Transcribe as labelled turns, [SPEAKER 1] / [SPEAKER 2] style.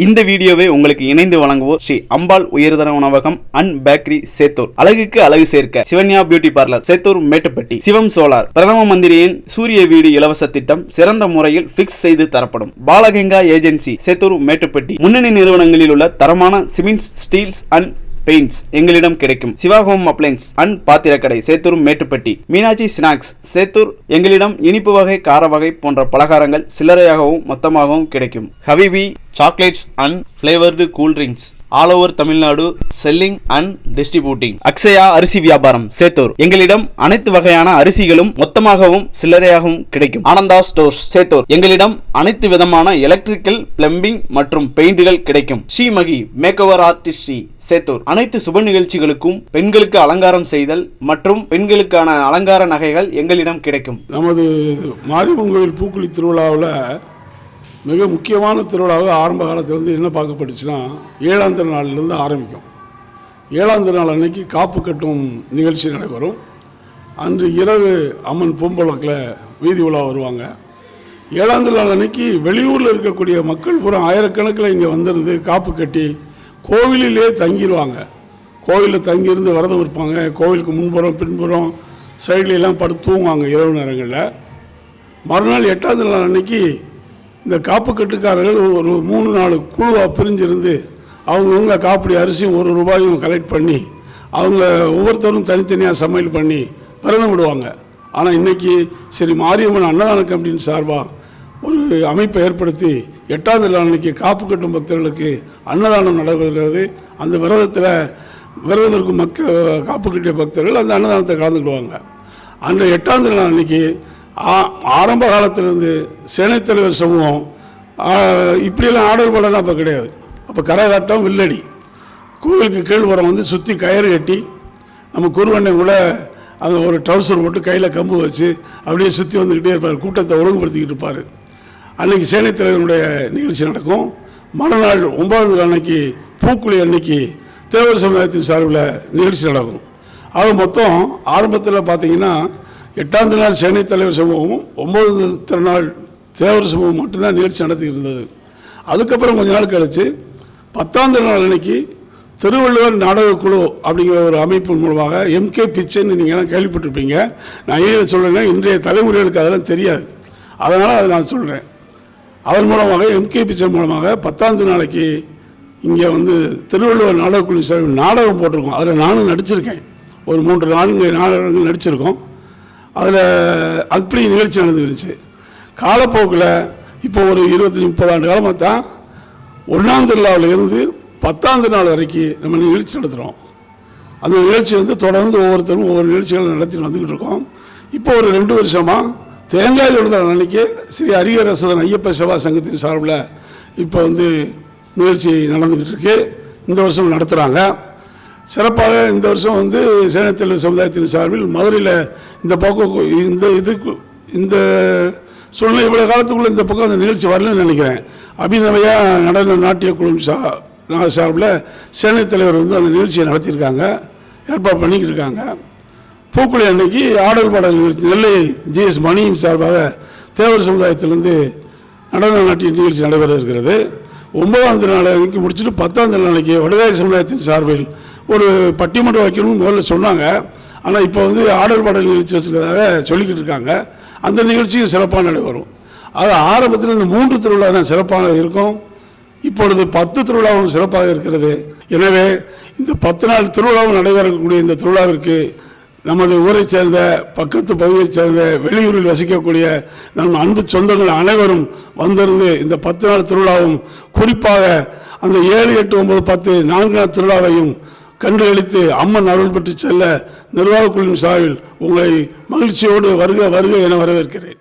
[SPEAKER 1] இந்த வீடியோவை உங்களுக்கு இணைந்து வழங்குவோர் ஸ்ரீ அம்பாள் உயர்தர உணவகம் அண்ட் பேக்கரி சேத்தூர். அழகுக்கு அழகு சேர்க்க Sivanya beauty parlour Sethur Mettupatti. Sivam solar. பிரதம மந்திரியின் சூரிய வீடு இலவச திட்டம் சிறந்த முறையில் பிக்ஸ் செய்து தரப்படும். பாலகங்கா ஏஜென்சி சேத்தூர் மேட்டுப்பட்டி. முன்னணி நிறுவனங்களில் உள்ள தரமான சிமெண்ட் ஸ்டீல்ஸ் அண்ட் பெயிண்ட்ஸ் எங்களிடம் கிடைக்கும். சிவாகோம் அப்ளைன்ஸ் அண்ட் பாத்திரக்கடை சேத்தூர் மேட்டுப்பட்டி. மீனாட்சி ஸ்நாக்ஸ் சேத்தூர் எங்களிடம் இனிப்பு வகை கார வகை போன்ற பலகாரங்கள் சில்லறையாகவும் மொத்தமாகவும் கிடைக்கும். ஹவிபி chocolates and flavoured cool drinks all over Tamil Nadu selling and distributing Akshaya அரிசி வியாபாரம் சேத்தூர் எங்களிடம் அனைத்து வகையான அரிசிகளும் மொத்தமாகவும் சில்லறையாகவும் கிடைக்கும். ஆனந்தா ஸ்டோர்ஸ் சேத்தூர் எங்களிடம் அனைத்து விதமான எலக்ட்ரிக்கல் பிளம்பிங் மற்றும் பெயிண்டுகள் கிடைக்கும். ஸ்ரீமகி மேக்கோவர் ஆர்டிஸ்ட்ரி சேத்தூர் அனைத்து சுப நிகழ்ச்சிகளுக்கும் பெண்களுக்கு அலங்காரம் செய்தல் மற்றும் பெண்களுக்கான அலங்கார நகைகள் எங்களிடம் கிடைக்கும்.
[SPEAKER 2] நமது மாரியம்மன் கோயில் பூக்குழி திருவிழாவில் மிக முக்கியமான திருவிழாவை ஆரம்ப காலத்திலேருந்து என்ன பார்க்கப்பட்டுச்சுன்னா ஏழாம் திருநாள்லேருந்து ஆரம்பிக்கும். ஏழாம் திருநாள் அன்னைக்கு காப்பு கட்டும் நிகழ்ச்சி நடைபெறும். அன்று இரவு அம்மன் பூம்பழக்கில் வீதி உலா வருவாங்க. ஏழாம் திருநாள் அன்னைக்கு வெளியூரில் இருக்கக்கூடிய மக்கள் பூரா ஆயிரக்கணக்கில் இங்கே வந்திருந்து காப்பு கட்டி கோவிலிலே தங்கிடுவாங்க கோவிலில் தங்கியிருந்து விரதம் இருப்பாங்க. கோவிலுக்கு முன்புறம் பின்புறம் சைடுல எல்லாம் படுத்து தூங்குவாங்க இரவு நேரங்களில். மறுநாள் எட்டாம் நாள் அன்னைக்கு இந்த காப்பு கட்டுக்காரர்கள் ஒரு மூணு நாலு குழுவாக பிரிஞ்சிருந்து அவங்கவுங்க காப்பிடி அரிசியும் ஒரு ரூபாயும் கலெக்ட் பண்ணி அவங்க ஒவ்வொருத்தரும் தனித்தனியாக சமையல் பண்ணி விரதம் விடுவாங்க. ஆனால் இன்றைக்கி சரி மாரியம்மன் அன்னதான கமிட்டியின் சார்பாக ஒரு அமைப்பை ஏற்படுத்தி எட்டாவது நாள் அன்னைக்கு காப்பு கட்டும் பக்தர்களுக்கு அன்னதானம் நடைபெறுகிறது. அந்த விரதத்தில் விரதம் இருக்கும் மக்க காப்பு கட்டிய பக்தர்கள் அந்த அன்னதானத்தை கலந்துக்கிடுவாங்க. அந்த எட்டாம் நாள் அன்னைக்கு ஆ- ஆரம்ப காலத்திலிருந்து சேனைத்தலைவர் சமூகம் இப்படியெல்லாம் ஆடல் பாடலாம் அப்போ கிடையாது. அப்போ கரகாட்டம் வில்லடி. கோவிலுக்கு கீழ்புறம் வந்து சுற்றி கயிறு கட்டி நம்ம குருவண்ணை கூட அந்த ஒரு ட்ரௌசர் போட்டு கையில் கம்பு வச்சு அப்படியே சுற்றி வந்துக்கிட்டே இருப்பார். கூட்டத்தை ஒழுங்குபடுத்திக்கிட்டு இருப்பார். அன்னைக்கு சேனைத் தலைவனுடைய நிகழ்ச்சி நடக்கும். மறுநாள் ஒன்பதாவது நாள் அன்னைக்கு பூக்குழி அன்னைக்கு தேவர் சமுதாயத்தின் சார்பில் நிகழ்ச்சி நடக்கும். அது மொத்தம் ஆரம்பத்தில் பார்த்தீங்கன்னா எட்டாம் நாள் சேனை தலைவர் சமூகமும் ஒன்பது திருநாள் தேவர் சமூகம் மட்டும்தான் நிகழ்ச்சி நடத்திக்கிட்டு இருந்தது. அதுக்கப்புறம் கொஞ்ச நாள் கழிச்சு பத்தாம் நாள் அன்னைக்கு திருவள்ளுவர் நாடகக்குழு அப்படிங்கிற ஒரு அமைப்பின் மூலமாக எம்கே பிச்சைன்னு நீங்கள்லாம் கேள்விப்பட்டிருப்பீங்க. நான் ஏன் சொல்கிறேன்னா இன்றைய தலைமுறைகளுக்கு அதெல்லாம் தெரியாது. அதனால் அதை நான் சொல்கிறேன் அதன் மூலமாக எம்கே பிக்சர் மூலமாக பத்தாந்து நாளைக்கு இங்கே வந்து திருவள்ளுவர் நாடகக்குழு சார் நாடகம் போட்டிருக்கோம். அதில் நானும் நடிச்சிருக்கேன். ஒரு மூன்று நான்கு நாடகங்கள் நடிச்சிருக்கோம். அதில் அப்படி நிகழ்ச்சி நடந்துருச்சு காலப்போக்கில் இப்போ ஒரு இருபத்தஞ்சி முப்பது ஆண்டு காலமாக தான் ஒன்றாம் திருவிழாவில் இருந்து பத்தாம் நாள் வரைக்கும் நம்ம நிகழ்ச்சி நடத்துகிறோம். அந்த நிகழ்ச்சி வந்து தொடர்ந்து ஒவ்வொருத்தரும் ஒவ்வொரு நிகழ்ச்சிகள் நடத்திட்டு வந்துக்கிட்டு இருக்கோம். இப்போ ஒரு ரெண்டு வருஷமாக தேங்காய் தொழுதல் அன்னைக்கு ஸ்ரீ அரியரசதன் ஐயப்ப சேவா சங்கத்தின் சார்பில் இப்போ வந்து நிகழ்ச்சி நடந்துக்கிட்டு இருக்கு இந்த வருஷம் நடத்துகிறாங்க சிறப்பாக இந்த வருஷம் வந்து சேனத்தலைவர் சமுதாயத்தின் சார்பில் மதுரையில் இந்த பக்கம் இந்த இதுக்கு இந்த சூழ்நிலை இவ்வளோ காலத்துக்குள்ளே இந்த பக்கம் அந்த நிகழ்ச்சி வரலன்னு நினைக்கிறேன். அபிநவையா நடன நாட்டிய குழு சா நான் சார்பில் சேனை தலைவர் வந்து அந்த நிகழ்ச்சியை நடத்தியிருக்காங்க. ஏற்பாடு பண்ணிக்கிட்டு இருக்காங்க. பூக்குழி அன்னைக்கு ஆடல் பாடல் நிகழ்ச்சி நெல்லை ஜிஎஸ் மணியின் சார்பாக தேவர் சமுதாயத்திலிருந்து நடன நாட்டிய நிகழ்ச்சி நடைபெற இருக்கிறது. ஒன்பதாம் நாள் அன்னைக்கு முடிச்சுட்டு பத்தாம் நாளைக்கு வடகாரி சமுதாயத்தின் சார்பில் ஒரு பட்டிமன்றம் வைக்கணும்னு முதல்ல சொன்னாங்க. ஆனால் இப்போ வந்து ஆடல் பாடல் நிகழ்ச்சி வச்சுருக்கிறதாக சொல்லிக்கிட்டு இருக்காங்க. அந்த நிகழ்ச்சியும் சிறப்பாக நடைபெறும் அது ஆரம்பத்தில் இந்த மூன்று திருவிழா தான் சிறப்பாக இருக்கும். இப்பொழுது பத்து திருவிழாவும் சிறப்பாக இருக்கிறது. எனவே இந்த பத்து நாள் திருவிழாவும் நடைபெறக்கூடிய இந்த திருவிழாவிற்கு நமது ஊரைச் சேர்ந்த பக்கத்து பகுதியைச் சேர்ந்த வெளியூரில் வசிக்கக்கூடிய நம் அன்பு சொந்தங்கள் அனைவரும் வந்திருந்து இந்த பத்து நாள் திருவிழாவும் குறிப்பாக அந்த ஏழு எட்டு ஒன்பது பத்து நான்கு நாள் திருவிழாவையும் கண்டுகளித்து அம்மன் அருள் பெற்று செல்ல நிர்வாகக் குழுவின் சார்பில் உங்களை மகிழ்ச்சியோடு வருக வருக என வரவேற்கிறேன்.